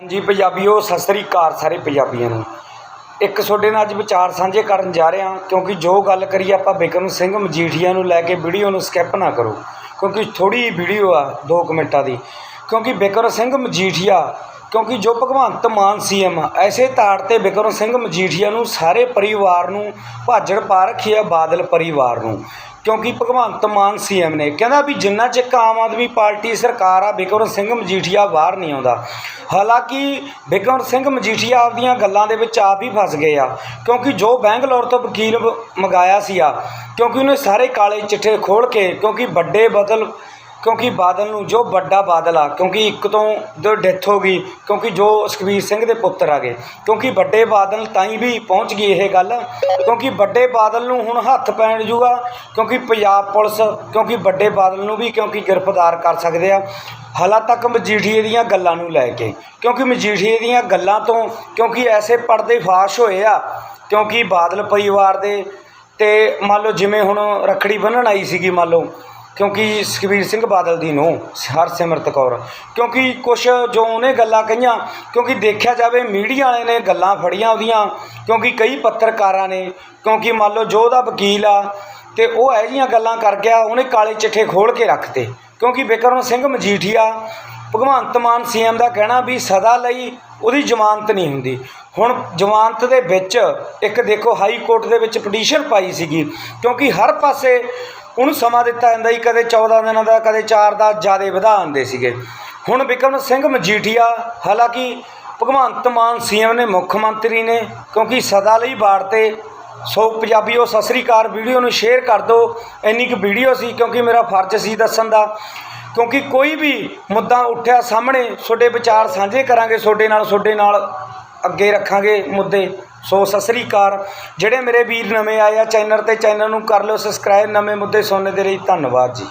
ਜੀ ਪੰਜਾਬੀਓ ਸਤਿ ਸ੍ਰੀ ਅਕਾਲ ਸਾਰੇ ਪੰਜਾਬੀਆਂ ਨੂੰ। ਇੱਕ ਤੁਹਾਡੇ ਨਾਲ ਅੱਜ ਵਿਚਾਰ ਸਾਂਝੇ ਕਰਨ ਜਾ ਰਹੇ ਹਾਂ, ਕਿਉਂਕਿ ਜੋ ਗੱਲ ਕਰੀਏ ਆਪਾਂ ਬਿਕਰਮ ਸਿੰਘ ਮਜੀਠੀਆ ਨੂੰ ਲੈ ਕੇ ਵੀਡੀਓ ਨੂੰ ਸਕਿਪ ਨਾ ਕਰੋ, ਕਿਉਂਕਿ ਥੋੜੀ ਵੀਡੀਓ ਆ 2 ਮਿੰਟਾਂ ਦੀ। ਕਿਉਂਕਿ ਬਿਕਰਮ ਸਿੰਘ ਮਜੀਠੀਆ, ਕਿਉਂਕਿ ਜੋ ਭਗਵੰਤ ਮਾਨ ਸੀਐਮ ਐਸੇ ਤਾੜ ਤੇ ਬਿਕਰਮ ਸਿੰਘ ਮਜੀਠੀਆ ਨੂੰ ਸਾਰੇ ਪਰਿਵਾਰ ਨੂੰ ਭਾਜੜ ਪਾ ਰੱਖੀ ਆ ਬਾਦਲ ਪਰਿਵਾਰ ਨੂੰ। ਕਿਉਂਕਿ ਭਗਵੰਤ ਮਾਨ ਸੀਐਮ ਨੇ। ਕਹਿੰਦਾ ਵੀ ਜਿੰਨਾ ਚਿਰ ਆਮ ਆਦਮੀ ਪਾਰਟੀ ਸਰਕਾਰ ਆ, ਬਿਕਰਮ ਸਿੰਘ ਮਜੀਠੀਆ ਬਾਹਰ ਨਹੀਂ ਆਉਂਦਾ। ਹਾਲਾਂਕਿ ਬਿਕਰਮ ਸਿੰਘ ਮਜੀਠੀਆ ਆਪਦੀਆਂ ਗੱਲਾਂ ਦੇ ਵਿੱਚ ਆਪ ਹੀ ਫਸ ਗਏ ਆ। ਕਿਉਂਕਿ ਜੋ ਬੈਂਗਲੌਰ ਤੋਂ ਵਕੀਲ ਬ- ਮੰਗਾਇਆ ਸੀ ਆ, ਕਿਉਂਕਿ ਉਹਨੇ ਸਾਰੇ ਕਾਲੇ ਚਿੱਠੇ ਖੋਲ ਕੇ, ਕਿਉਂਕਿ ਵੱਡੇ ਬਦਲ ਕਿਉਂਕਿ ਬਾਦਲ ਨੂੰ ਜੋ ਵੱਡਾ ਬਾਦਲ ਆ, ਕਿਉਂਕਿ ਇੱਕ ਤੋਂ ਜੋ ਡੈਥ ਹੋ ਗਈ, ਕਿਉਂਕਿ ਜੋ ਸੁਖਬੀਰ ਸਿੰਘ ਦੇ ਪੁੱਤਰ ਆ ਗਏ, ਕਿਉਂਕਿ ਵੱਡੇ ਬਾਦਲ ਤਾਈਂ ਵੀ ਪਹੁੰਚ ਗਈ ਇਹ ਗੱਲ, ਕਿਉਂਕਿ ਵੱਡੇ ਬਾਦਲ ਨੂੰ ਹੁਣ ਹੱਥ ਪੈਣ ਜੂਗਾ, ਕਿਉਂਕਿ ਪੰਜਾਬ ਪੁਲਿਸ, ਕਿਉਂਕਿ ਵੱਡੇ ਬਾਦਲ ਨੂੰ ਵੀ ਕਿਉਂਕਿ ਗ੍ਰਿਫਤਾਰ ਕਰ ਸਕਦੇ ਆ। ਹਾਲਾਂ ਤੱਕ ਮਜੀਠੀਏ ਦੀਆਂ ਗੱਲਾਂ ਨੂੰ ਲੈ ਕੇ, ਕਿਉਂਕਿ ਮਜੀਠੀਏ ਦੀਆਂ ਗੱਲਾਂ ਤੋਂ ਕਿਉਂਕਿ ਐਸੇ ਪਰਦੇ ਫਾਸ਼ ਹੋਏ ਆ, ਕਿਉਂਕਿ ਬਾਦਲ ਪਰਿਵਾਰ ਦੇ ਤੇ ਮੰਨ ਲਓ ਜਿਵੇਂ ਹੁਣ ਰੱਖੜੀ ਬੰਨਣ ਆਈ ਸੀਗੀ ਮੰਨ ਲਓ ਕਿਉਂਕਿ ਸੁਖਬੀਰ ਸਿੰਘ ਬਾਦਲ ਦੀ ਨੂੰ ਹਰਸਿਮਰਤ ਕੌਰ। ਕਿਉਂਕਿ ਕੁਛ ਜੋ ਉਹਨੇ ਗੱਲਾਂ ਕਹੀਆਂ, ਕਿਉਂਕਿ ਦੇਖਿਆ ਜਾਵੇ ਮੀਡੀਆ ਵਾਲੇ ਨੇ ਗੱਲਾਂ ਫੜੀਆਂ ਉਹਦੀਆਂ, ਕਿਉਂਕਿ ਕਈ ਪੱਤਰਕਾਰਾਂ ਨੇ, ਕਿਉਂਕਿ ਮੰਨ ਲਓ ਜੋ ਉਹਦਾ ਵਕੀਲ ਆ, ਤੇ ਉਹ ਇਹੋ ਜਿਹੀਆਂ ਗੱਲਾਂ ਕਰ ਗਿਆ, ਉਹਨੇ ਕਾਲੇ ਚਿੱਠੇ ਖੋਲ ਕੇ ਰੱਖਤੇ ਕਿਉਂਕਿ ਬਿਕਰਮ ਸਿੰਘ ਮਜੀਠੀਆ ਭਗਵੰਤ ਮਾਨ ਸੀਐਮ ਦਾ ਕਹਿਣਾ ਵੀ ਸਦਾ ਲਈ ਉਹਦੀ ਜ਼ਮਾਨਤ ਨਹੀਂ ਹੁੰਦੀ। ਹੁਣ ਜ਼ਮਾਨਤ ਦੇ ਵਿੱਚ ਇੱਕ ਦੇਖੋ ਹਾਈ ਕੋਰਟ ਦੇ ਵਿੱਚ ਪਟੀਸ਼ਨ ਪਾਈ ਸੀਗੀ, ਕਿਉਂਕਿ ਹਰ ਪਾਸੇ ਉਹਨੂੰ ਸਮਾਂ ਦਿੱਤਾ ਜਾਂਦਾ ਸੀ, ਕਦੇ 14 ਦਿਨਾਂ ਦਾ, ਕਦੇ 4 ਦਾ, ਜ਼ਿਆਦਾ ਵਧਾ ਦਿੰਦੇ ਸੀਗੇ। ਹੁਣ ਬਿਕਰਮ ਸਿੰਘ ਮਜੀਠੀਆ, ਹਾਲਾਂਕਿ ਭਗਵੰਤ ਮਾਨ ਸੀਐਮ ਨੇ, ਮੁੱਖ ਮੰਤਰੀ ਨੇ, ਕਿਉਂਕਿ ਸਦਾ ਲਈ ਬਾੜ ਤੇ, ਸੋ ਪੰਜਾਬੀਓ ਸਤਿ ਸ੍ਰੀ ਅਕਾਲ, ਵੀਡੀਓ ਨੂੰ ਸ਼ੇਅਰ ਕਰ ਦਿਓ। ਇੰਨੀ ਕੁ ਵੀਡੀਓ ਸੀ, ਕਿਉਂਕਿ ਮੇਰਾ ਫਰਜ਼ ਸੀ ਦੱਸਣ ਦਾ। ਕਿਉਂਕਿ ਕੋਈ ਵੀ ਮੁੱਦਾ ਉੱਠਿਆ ਸਾਹਮਣੇ, ਤੁਹਾਡੇ ਵਿਚਾਰ ਸਾਂਝੇ ਕਰਾਂਗੇ, ਤੁਹਾਡੇ ਨਾਲ ਤੁਹਾਡੇ ਨਾਲ। ਅੱਗੇ ਰੱਖਾਂਗੇ ਮੁੱਦੇ। ਸੋ ਸਤਿ ਸ੍ਰੀ ਅਕਾਲ। ਜਿਹੜੇ ਮੇਰੇ ਵੀਰ ਨਵੇਂ ਆਏ ਆ ਚੈਨਲ ਤੇ, ਚੈਨਲ ਨੂੰ ਕਰ ਲਿਓ ਸਬਸਕ੍ਰਾਈਬ ਨਵੇਂ ਮੁੱਦੇ ਸੁਣਨ ਦੇ ਲਈ ਧੰਨਵਾਦ ਜੀ।